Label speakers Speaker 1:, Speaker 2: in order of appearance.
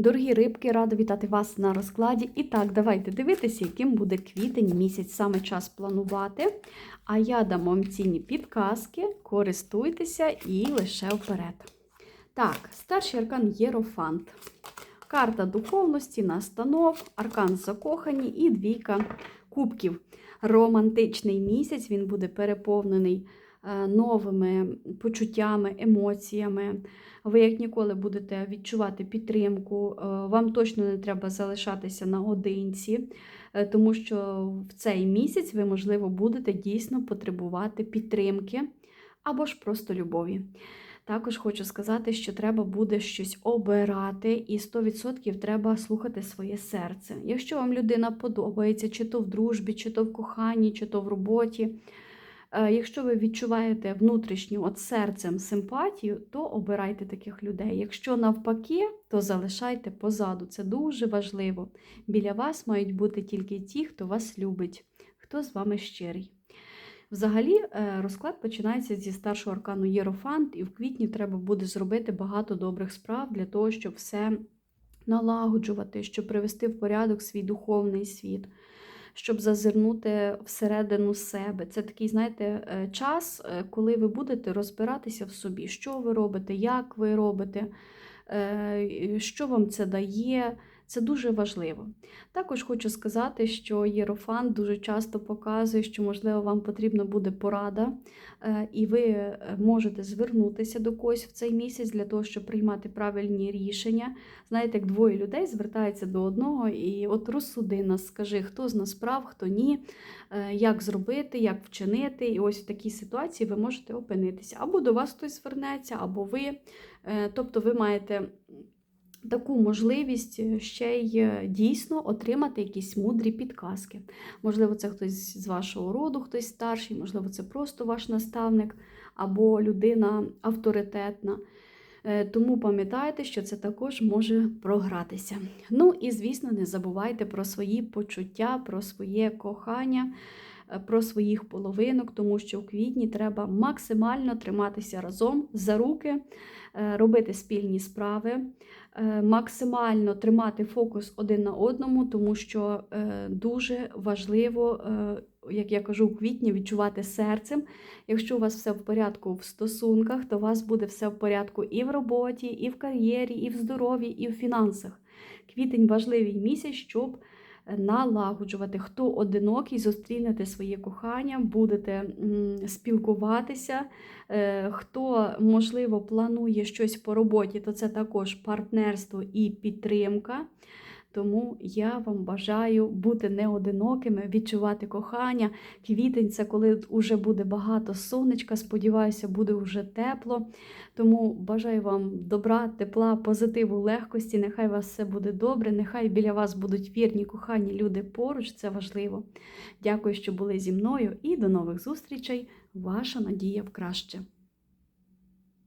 Speaker 1: Дорогі рибки, рада вітати вас на розкладі. І так, давайте дивитися, яким буде квітень місяць, саме час планувати. А я дам вам цінні підказки, користуйтеся і лише вперед. Так, старший аркан Єрофант. Карта духовності, настанов, аркан закохані і двійка кубків. Романтичний місяць він буде переповнений новими почуттями, емоціями. Ви як ніколи будете відчувати підтримку. е, Вам точно не треба залишатися наодинці, е, тому що в цей місяць ви, можливо, будете дійсно потребувати підтримки або ж просто любові. Також хочу сказати, що треба буде щось обирати, і 100% треба слухати своє серце. Якщо вам людина подобається, чи то в дружбі, чи то в коханні, чи то в роботі. Е, Якщо ви відчуваєте внутрішню от серцем симпатію, то обирайте таких людей. Якщо навпаки, то залишайте позаду. Це дуже важливо. Біля вас мають бути тільки ті, хто вас любить, хто з вами щирий. Взагалі, е, розклад починається зі старшого аркану Єрофант, і в квітні треба буде зробити багато добрих справ для того, щоб все налагоджувати, щоб привести в порядок свій духовний світ, щоб зазирнути всередину себе. Це такий, знаєте, е, час, е, коли ви будете розбиратися в собі, що ви робите, як ви робите, е, що вам це дає. Це дуже важливо. Також хочу сказати, що Єрофан дуже часто показує, що, можливо, вам потрібна буде порада, е, і ви е, можете звернутися до когось в цей місяць для того, щоб приймати правильні рішення. Знаєте, як двоє людей звертаються до одного, і от розсуди нас, скажи, хто з нас прав, хто ні, е, як зробити, як вчинити. І ось в такій ситуації ви можете опинитися. Або до вас хтось звернеться, або ви. Тобто ви маєте таку можливість ще й е, дійсно отримати якісь мудрі підказки. Можливо, це хтось з вашого роду, хтось старший, можливо, це просто ваш наставник або людина авторитетна. Е, Тому пам'ятайте, що це також може програтися. Ну і, звісно, не забувайте про свої почуття, про своє кохання, е, про своїх половинок, тому що в квітні треба максимально триматися разом за руки, е, робити спільні справи, е, максимально тримати фокус один на одному, тому що е, дуже важливо, як я кажу, у квітні відчувати серцем. Якщо у вас все в порядку в стосунках, то у вас буде все в порядку і в роботі, і в кар'єрі, і в здоров'ї, і в фінансах. Квітень важливий місяць, щоб налагоджувати. Хто одинокий, зустрінете своє кохання, будете спілкуватися. Е, Хто, можливо, планує щось по роботі, то це також партнерство і підтримка. Тому я вам бажаю бути неодинокими, відчувати кохання. Квітень це коли вже буде багато сонечка. Сподіваюся, буде вже тепло. Тому бажаю вам добра, тепла, позитиву, легкості. Нехай у вас все буде добре. Нехай біля вас будуть вірні, кохані люди поруч. Це важливо. Дякую, що були зі мною, і до нових зустрічей. Ваша надія в краще.